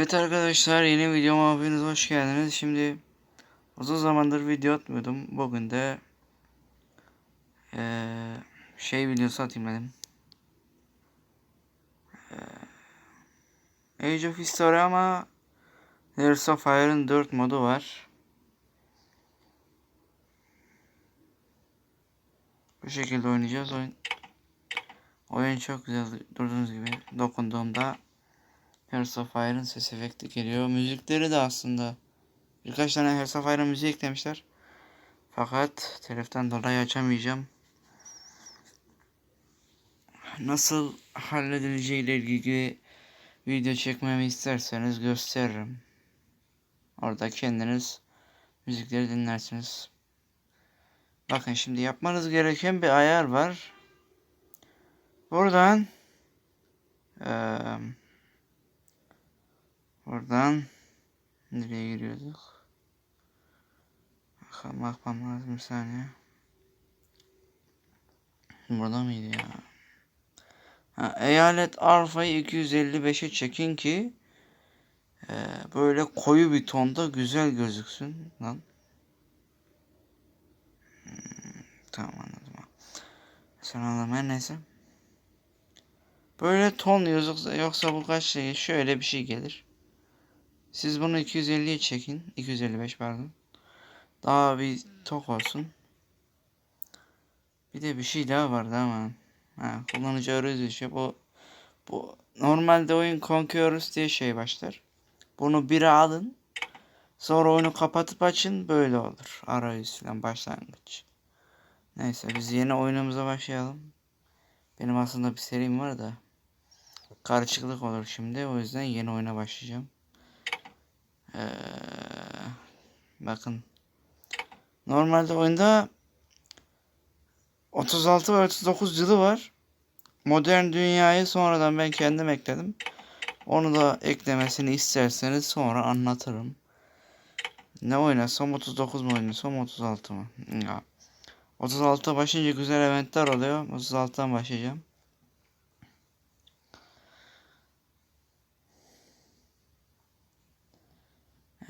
Evet arkadaşlar yeni videoma hepiniz hoş geldiniz. Şimdi uzun zamandır video atmıyordum. Bugün de eee, şey videosu atayım dedim. Eee, Age of History ama Layers of Fire'ın 4 modu var. Bu şekilde oynayacağız. Oyun, oyun çok güzel durduğunuz gibi dokunduğumda Hearts of Fire'ın ses efekti geliyor. Müzikleri de aslında birkaç tane Hearts of Fire'ın müziği eklemişler. Fakat teleften dolayı açamayacağım. Nasıl halledileceği ile ilgili video çekmemi isterseniz gösteririm. Orada kendiniz müzikleri dinlersiniz. Bakın şimdi yapmanız gereken bir ayar var. Buradan eee Buradan nereye giriyorduk? Bakmam lazım bir saniye. Burada mıydı ya? Ha, eyalet alfayı 255'e çekin ki e, böyle koyu bir tonda güzel gözüksün lan. Hmm, tamam anladım. Sen anladım her neyse. Böyle ton yoksa, yoksa bu kaç şey şöyle bir şey gelir. Siz bunu 250'ye çekin. 255 pardon. Daha bir tok olsun. Bir de bir şey daha vardı ama. Ha, kullanıcı arayüzü bu bu normalde oyun Conquerors diye şey başlar. Bunu bire alın. Sonra oyunu kapatıp açın böyle olur. Arayüz falan başlangıç. Neyse biz yeni oyunumuza başlayalım. Benim aslında bir serim var da. Karışıklık olur şimdi. O yüzden yeni oyuna başlayacağım. Ee, bakın. Normalde oyunda 36 ve 39 yılı var. Modern dünyayı sonradan ben kendim ekledim. Onu da eklemesini isterseniz sonra anlatırım. Ne oynasam 39 mu oynasam 36 mı? Ya. 36'a başlayınca güzel eventler oluyor. 36'dan başlayacağım.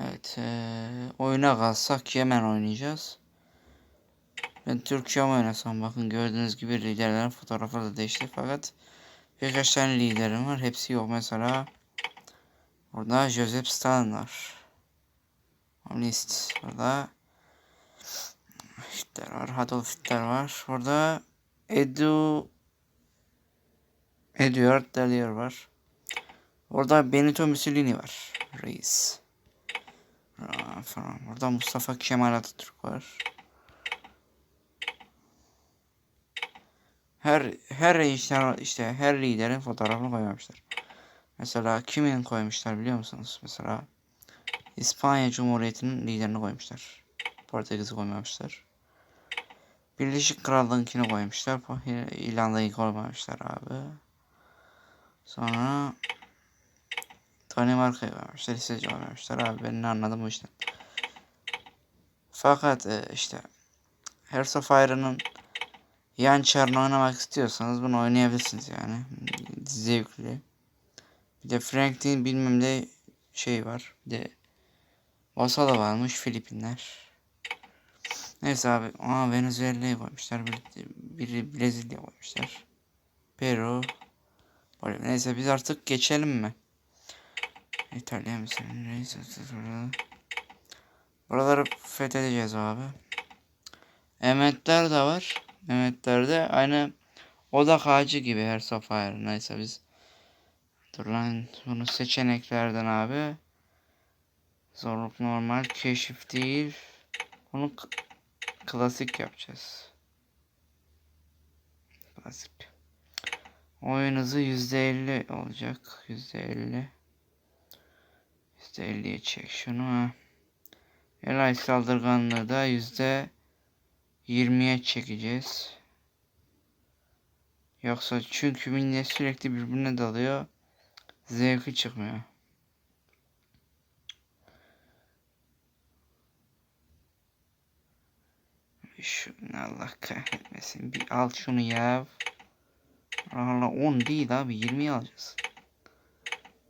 Evet. Ee, oyuna kalsak Yemen oynayacağız. Ben Türkiye mi oynasam bakın gördüğünüz gibi liderlerin fotoğrafları da değişti fakat birkaç tane liderim var. Hepsi yok mesela. Burada Joseph Stalin var. Komünist. Burada Hitler var. Adolf Hitler var. Burada Edu Eduard Delier var. Orada Benito Mussolini var. Reis falan. Burada Mustafa Kemal Atatürk var. Her her işte, işte her liderin fotoğrafını koymamışlar. Mesela kimin koymuşlar biliyor musunuz? Mesela İspanya Cumhuriyeti'nin liderini koymuşlar. Portekiz'i koymamışlar. Birleşik Krallığı'nkini koymuşlar. İrlanda'yı koymamışlar abi. Sonra Danimarka'ya vermişler. İsveç'e vermişler. Abi ben ne anladım bu işten. Fakat e, işte Hearts of Iron'ın yan çarını oynamak istiyorsanız bunu oynayabilirsiniz yani. Zevkli. Bir de Franklin bilmem de şey var. Bir de Vasala varmış Filipinler. Neyse abi. Aa Venezuela'yı koymuşlar. Biri, biri Brezilya koymuşlar. Peru. Neyse biz artık geçelim mi? İtalya mısın? Reis Buraları fethedeceğiz abi. Emetler de var. Emetlerde aynı odak ağacı gibi her sefer. Neyse biz Dur lan bunu seçeneklerden abi. Zorluk normal keşif değil. Bunu klasik yapacağız. Klasik. Oyun hızı %50 olacak. %50. %50'ye çek şunu. Elay saldırganlığı da %20'ye çekeceğiz. Yoksa çünkü millet sürekli birbirine dalıyor. Zevki çıkmıyor. Şunu Allah kahretmesin. Bir al şunu ya. Allah 10 değil abi 20 alacağız.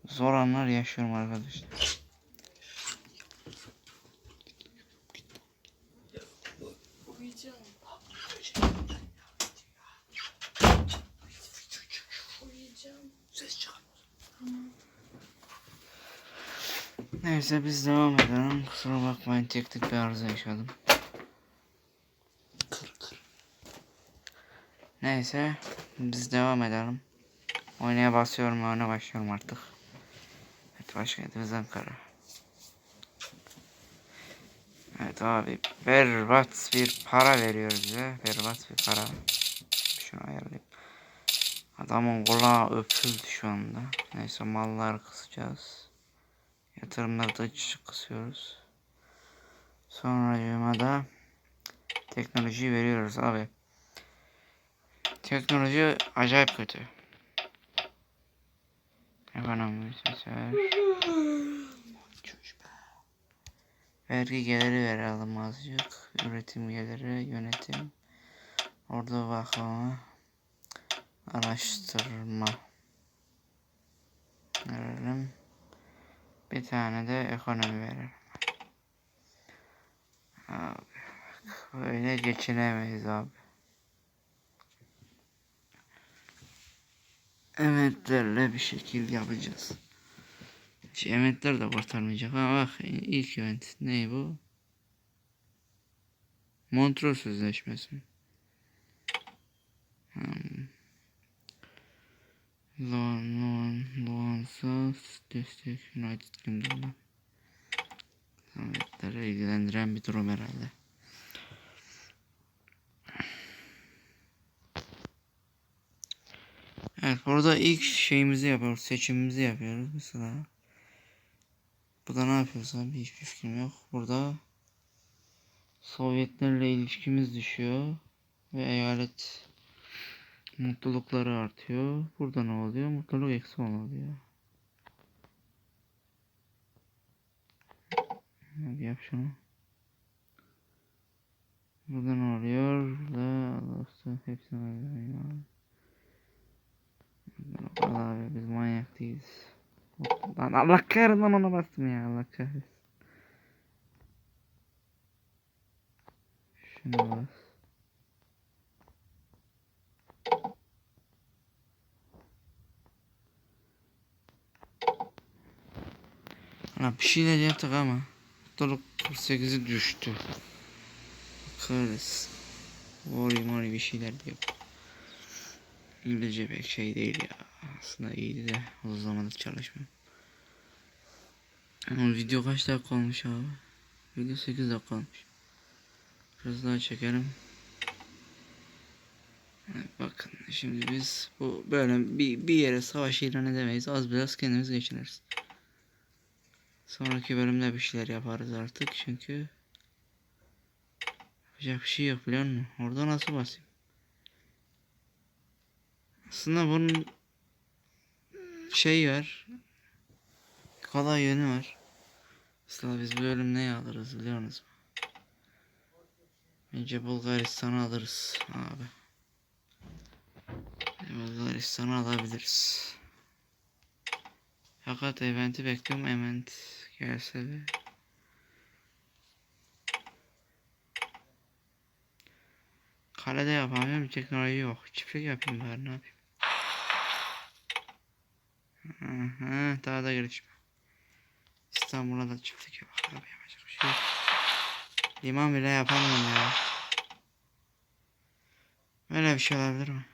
Zor anlar yaşıyorum arkadaşlar. Neyse biz devam edelim. Kusura bakmayın teknik bir arıza yaşadım. Kır kır. Neyse biz devam edelim. Oynaya basıyorum oyuna başlıyorum artık. Başkentimiz Ankara. Evet abi berbat bir para veriyor bize. Berbat bir para. Şunu ayarlayayım. Adamın kulağı öpüldü şu anda. Neyse mallar kısacağız. Yatırımları da kısıyoruz. Sonra da teknolojiyi veriyoruz abi. Teknoloji acayip kötü. Ekonomi sefer. Vergi geliri verelim azıcık. Üretim geliri, yönetim. Orada bakımı. Araştırma. Verelim. Bir tane de ekonomi verelim. Abi böyle geçinemeyiz abi. Emetlerle bir şekil yapacağız. Hiç emetler de kurtarmayacak ama bak ilk event ne bu? Montreux Sözleşmesi. Hmm. Loan, loan, loan, destek United Kingdom'da. Devletlere ilgilendiren bir durum herhalde. Evet burada ilk şeyimizi yapıyoruz. Seçimimizi yapıyoruz mesela. Burada ne yapıyoruz abi hiçbir fikrim yok. Burada Sovyetlerle ilişkimiz düşüyor. Ve eyalet mutlulukları artıyor. Burada ne oluyor? Mutluluk eksi on oluyor. Hadi yap şunu. Burada ne oluyor? Burada Allah'ta hepsini ayırıyor. Abi biz manyak değiliz. Lan Allah kahretsin ona bastım ya Allah kahretsin. Şunu bas. Lan bir şeyler yaptık ama mutluluk 48'i düştü. Kahretsin. Vori mori bir şeyler yap. İngilizce pek şey değil ya. Aslında iyiydi de uzun zamandır çalışmıyorum. Ama video kaç dakika olmuş abi? Video 8 dakika olmuş. Biraz daha çekelim. Evet, bakın şimdi biz bu böyle bir, bir yere savaş ilan edemeyiz. Az biraz kendimiz geçiniriz. Sonraki bölümde bir şeyler yaparız artık çünkü yapacak bir şey yok biliyor musun? Orada nasıl basayım? Aslında bunun şey var. Kolay yönü var. Mesela biz bu bölüm neyi alırız biliyor musunuz? Bence Bulgaristan'ı alırız abi. Bulgaristan'ı alabiliriz. Fakat eventi bekliyorum. Event gelse de. Kalede yapamıyorum. Teknoloji yok. Çiftlik yapayım bari ne yapayım. Aha, daha da gelişme. İstanbul'a da çiftlik yap. Abi yapacak bir şey. Liman bile yapamıyorum ya. Böyle bir şey olabilir mi?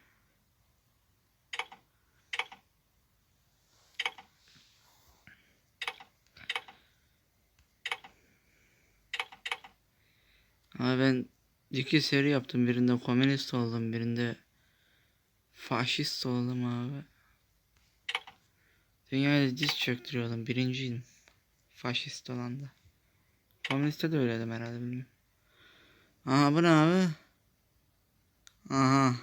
Ama ben iki seri yaptım. Birinde komünist oldum. Birinde faşist oldum abi. Dünyayı diz çöktürüyordum. Birinciydim. Faşist olan da. Komüniste de öyleydim herhalde bilmiyorum. Aha bu ne abi? Aha.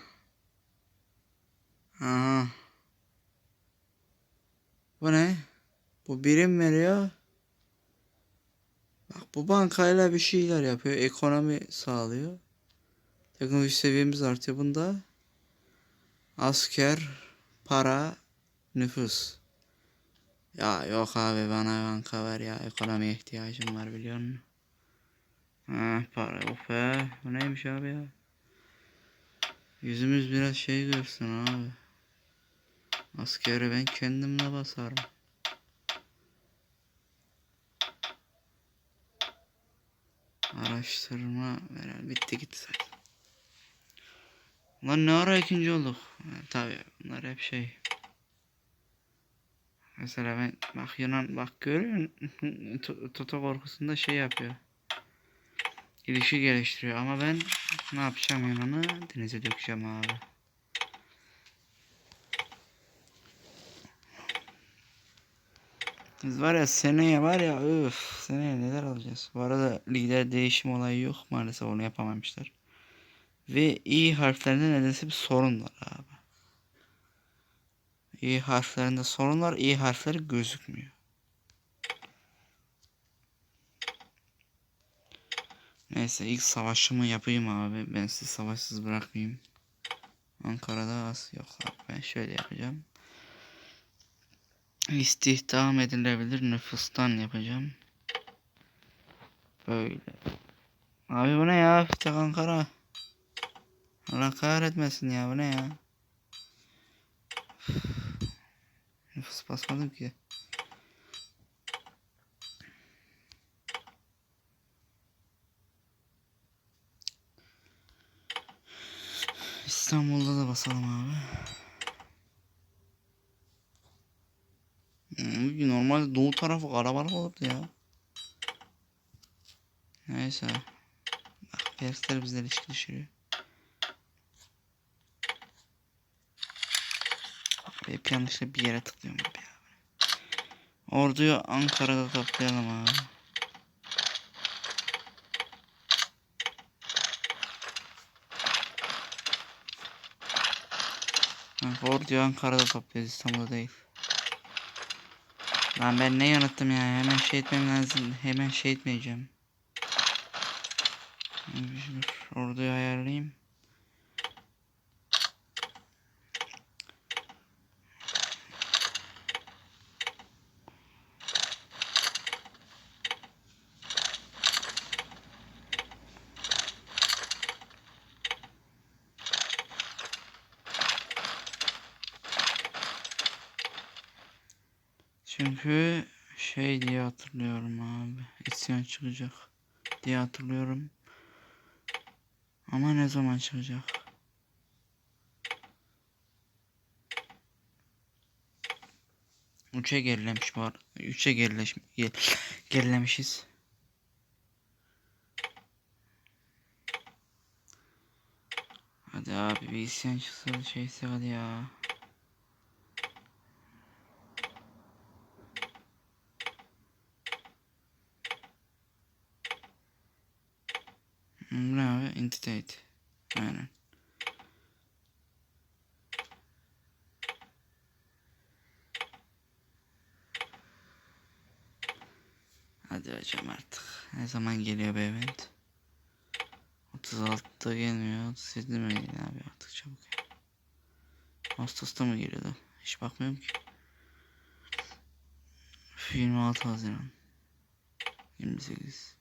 Aha. Bu ne? Bu birim veriyor. Bak bu bankayla bir şeyler yapıyor. Ekonomi sağlıyor. Teknoloji seviyemiz artıyor. Bunda asker, para, nüfus. Ya yok abi bana banka ver ya. Ekonomiye ihtiyacım var biliyor musun? Ha para of be. Bu neymiş abi ya? Yüzümüz biraz şey görsün abi. Askeri ben kendimle basarım. Araştırma veren bitti gitti zaten. Lan ne ara ikinci olduk? Ha, tabii bunlar hep şey. Mesela ben bak Yunan bak görüyor Toto korkusunda şey yapıyor. İlişki geliştiriyor ama ben ne yapacağım Yunan'ı denize dökeceğim abi. Biz var ya seneye var ya öf seneye neler alacağız. Bu arada lider değişim olayı yok maalesef onu yapamamışlar. Ve i harflerinde nedense bir sorun var abi. İ harflerinde sorun var. i harfleri gözükmüyor. Neyse ilk savaşımı yapayım abi. Ben sizi savaşsız bırakmayayım. Ankara'da az yok abi. Ben şöyle yapacağım. İstihdam edilebilir nüfustan yapacağım. Böyle. Abi bu ne ya? Bir tek Ankara. Allah kahretmesin ya bu ne ya? Nüfus basmadım ki. İstanbul'da da basalım abi. Hmm, Normalde doğu tarafı karabalık olurdu ya. Neyse. Bak Persler bizle ilişki düşürüyor. Hep yanlışlıkla bir yere tıklıyorum abi ya. Orduyu Ankara'da toplayalım abi. Orduyu Ankara'da topluyoruz İstanbul'da değil. Lan ben ne yanıttım ya hemen şey etmem lazım hemen şey etmeyeceğim. Orduyu ayarlayayım. Çünkü şey diye hatırlıyorum abi. İsyan çıkacak diye hatırlıyorum. Ama ne zaman çıkacak? Üçe gerilemiş var. Üçe gerileş ger, gerilemişiz. Hadi abi bir isyan çıksa şeyse hadi ya. Hmm, Bu ne Entity. Aynen. Hadi hocam artık. Ne zaman geliyor bu event? 36'da gelmiyor. 37'de mi geliyor abi artık çabuk. Ağustos'ta mı geliyordu? Hiç bakmıyorum ki. Üf, 26 Haziran. 28.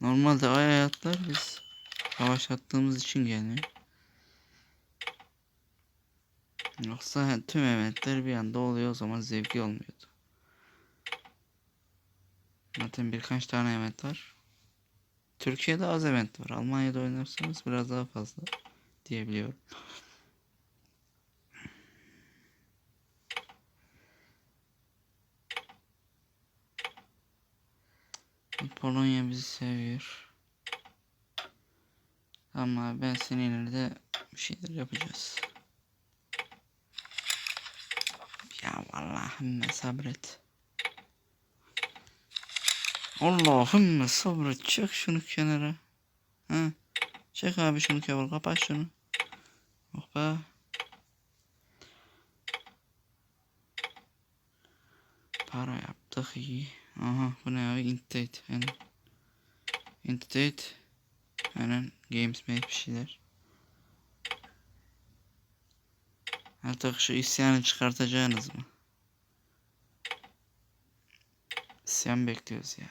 Normalde ay hayatlar biz yavaşlattığımız için gelmiyor. Yoksa tüm eventler bir anda oluyor o zaman zevkli olmuyordu. Zaten birkaç tane event var. Türkiye'de az event var. Almanya'da oynarsanız biraz daha fazla diyebiliyorum. Polonya bizi seviyor. Ama ben seninle de bir şeyler yapacağız. Ya Allah'ım sabret. Allah'ım sabret. Çek şunu kenara. Ha. Çek abi şunu kenara. Kapat şunu. Oh be. Para yaptık iyi. Aha bu ne abi? Intate. Yani. Intate. Aynen Games Made bir şeyler. Artık şu isyanı çıkartacağınız mı? İsyan bekliyoruz ya.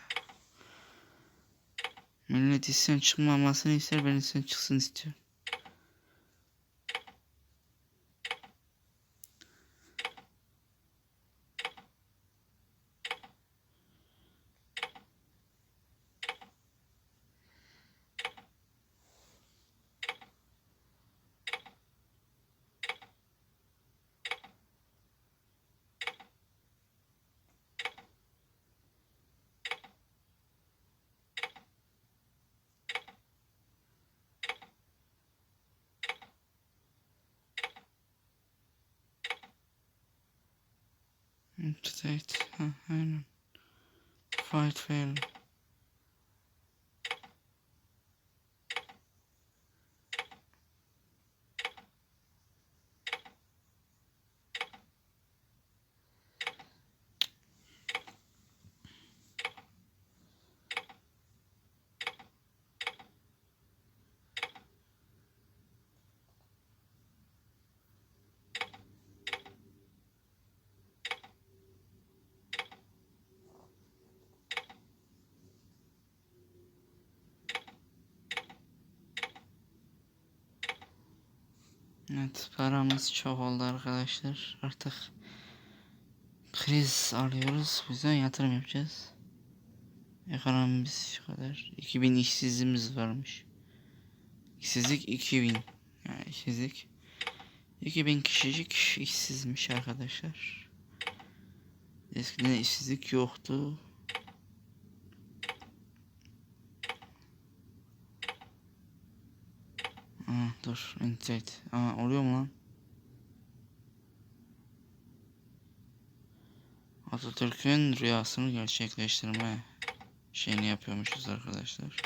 Millet isyan çıkmamasını ister ben isyan çıksın istiyorum. Update. Ha, aynen. Fight fail. Evet paramız çok oldu arkadaşlar. Artık kriz arıyoruz. O yüzden yatırım yapacağız. Ekonomimiz şu kadar. 2000 işsizimiz varmış. İşsizlik 2000. Yani işsizlik 2000 kişicik işsizmiş arkadaşlar. Eskiden işsizlik yoktu. Aa, dur integrate. Aa, oluyor mu lan? Atatürk'ün rüyasını gerçekleştirme şeyini yapıyormuşuz arkadaşlar.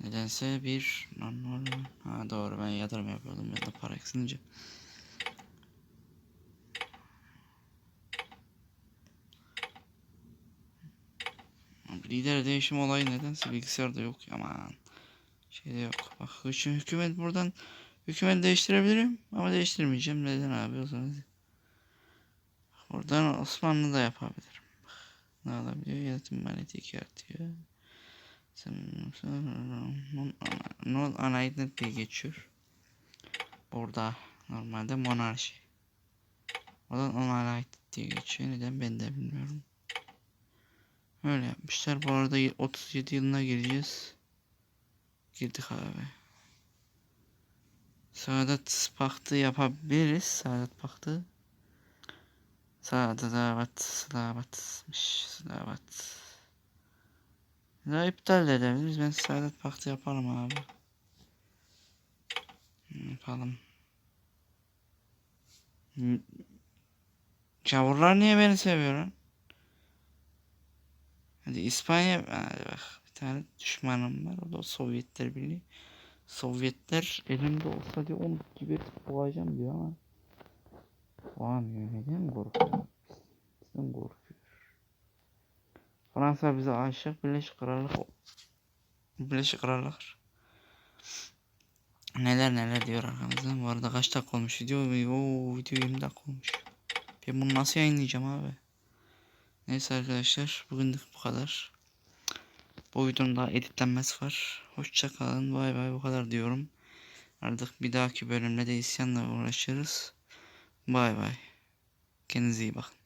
Nedense bir lan? Ha doğru ben yatırım yapıyordum ya da para eksilince. Lider değişim olayı nedense bilgisayarda yok aman. Şeyde yok. Bak hükü- hükümet buradan hükümet değiştirebilirim ama değiştirmeyeceğim. Neden abi o zaman? Buradan Osmanlı da yapabilirim. Ne olabiliyor? Yönetim maliyeti 2 artıyor. Non anaydın diye geçiyor. Burada normalde monarşi. Oradan on anaydın diye geçiyor. Neden ben de bilmiyorum. Öyle yapmışlar. Bu arada 37 yılına gireceğiz. Girdik abi. Saadet Paktı yapabiliriz. Saadet Paktı. Saadet evet. Slavatmış. Slavat. Ya iptal de edebiliriz. Ben Saadet Paktı yaparım abi. Yapalım. Hmm. Gavurlar niye beni seviyor lan? Hadi İspanya. Hadi bak. Tane düşmanım var. O da Sovyetler Birliği. Sovyetler elimde olsa diye onu gibi boğacağım diyor ama. Boğamıyor. Neden korkuyor? Bizden korkuyor. Fransa bize aşık. Birleşik Krallık. Birleşik Krallık. Neler neler diyor arkamızdan. Bu arada kaç dakika olmuş video? Oo, video 20 dakika olmuş. Ben bunu nasıl yayınlayacağım abi? Neyse arkadaşlar bugünlük bu kadar. Bu videonun daha editlenmesi var. Hoşça kalın. Bay bay bu kadar diyorum. Artık bir dahaki bölümde de isyanla uğraşırız. Bay bay. Kendinize iyi bakın.